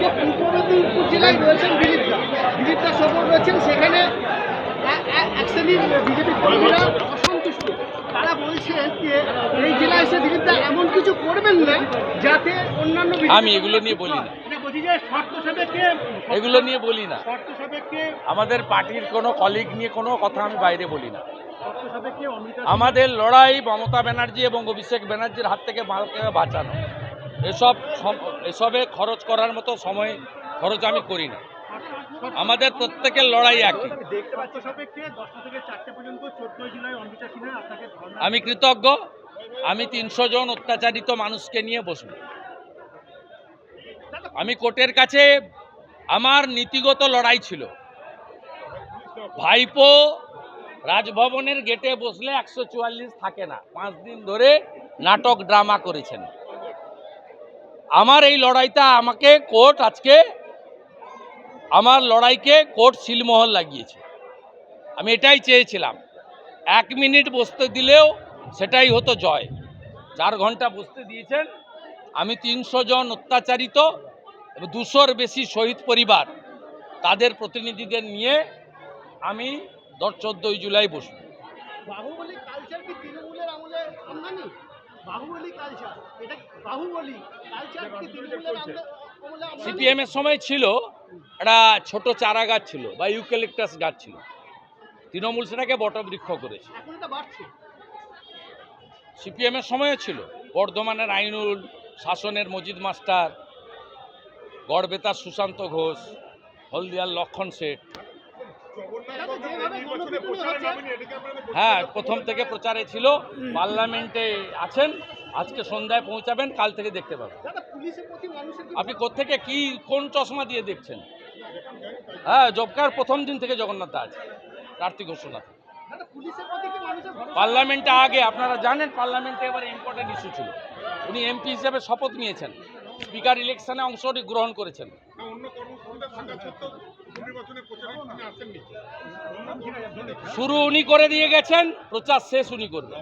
আজকে পূর্ব মেদিনীপুর জেলায় রয়েছেন দিলীপদা দিলীপদা সফর রয়েছেন সেখানে এক শ্রেণির বিজেপি কর্মীরা অসন্তুষ্ট। তারা বলছেন যে এই জেলায় এসে দিলীপদা এমন কিছু করবেন না যাতে অন্যান্য আমি এগুলো নিয়ে বলি না। এগুলো নিয়ে বলি না। আমাদের পার্টির কোনো কলিগ নিয়ে কোনো কথা আমি বাইরে বলি না। আমাদের লড়াই মমতা ব্যানার্জি এবং অভিষেক ব্যানার্জির হাত থেকে মালকে বাঁচানো। এসব এসবে খরচ করার মতো সময় খরচ আমি করি না। আমাদের প্রত্যেকের লড়াই একই। আমি কৃতজ্ঞ। আমি তিনশো জন অত্যাচারিত মানুষকে নিয়ে বসবো। আমি কোর্টের কাছে আমার নীতিগত লড়াই ছিল। ভাইপো রাজভবনের গেটে বসলে একশো চুয়াল্লিশ থাকে না। পাঁচ দিন ধরে নাটক ড্রামা করেছেন। আমার এই লড়াইটা আমাকে কোর্ট আজকে, আমার লড়াইকে কোর্ট সিলমোহর লাগিয়েছে। আমি এটাই চেয়েছিলাম। এক মিনিট বসতে দিলেও সেটাই হতো জয়। চার ঘণ্টা বসতে দিয়েছেন। আমি তিনশো জন অত্যাচারিত দুশোর বেশি শহীদ পরিবার তাদের প্রতিনিধিদের নিয়ে আমি দশ চোদ্দোই জুলাই বসব। বাহুবলী কালচার কি তৃণমূলের আমলে বাহুবলী কালচার এটা বাহুবলী কালচার কি তৃণমূলের আমলে আমলে আমদানি? সিপিএমের সময় ছিল একটা ছোট চারা গাছ ছিল বা ইউক্যালিপটাস গাছ ছিল। তৃণমূল সেটাকে বটবৃক্ষ করেছে। সিপিএমের সময়ও ছিল। বর্ধমানের আইনুল শাসনের মজিদ মাস্টার গড়বেতার সুশান্ত ঘোষ হলদিয়ার লক্ষণ শেঠ হ্যাঁ প্রথম থেকে প্রচারে ছিল পার্লামেন্টে আছেন আজকে সন্ধ্যায় পৌঁছাবেন কাল থেকে দেখতে পাবেন। আপনি কোত্থেকে কি কোন চশমা দিয়ে দেখছেন? হ্যাঁ জবকার প্রথম দিন থেকে জগন্নাথ আছে কার্তিক ঘোষণা। পার্লামেন্টে আগে আপনারা জানেন পার্লামেন্টে এবার ইম্পর্টেন্ট ইস্যু ছিল। উনি এমপি হিসেবে শপথ নিয়েছেন। স্পিকার ইলেকশনে অংশ গ্রহণ করেছেন। শুরু উনি করে দিয়ে গেছেন প্রচার শেষ উনি করবেন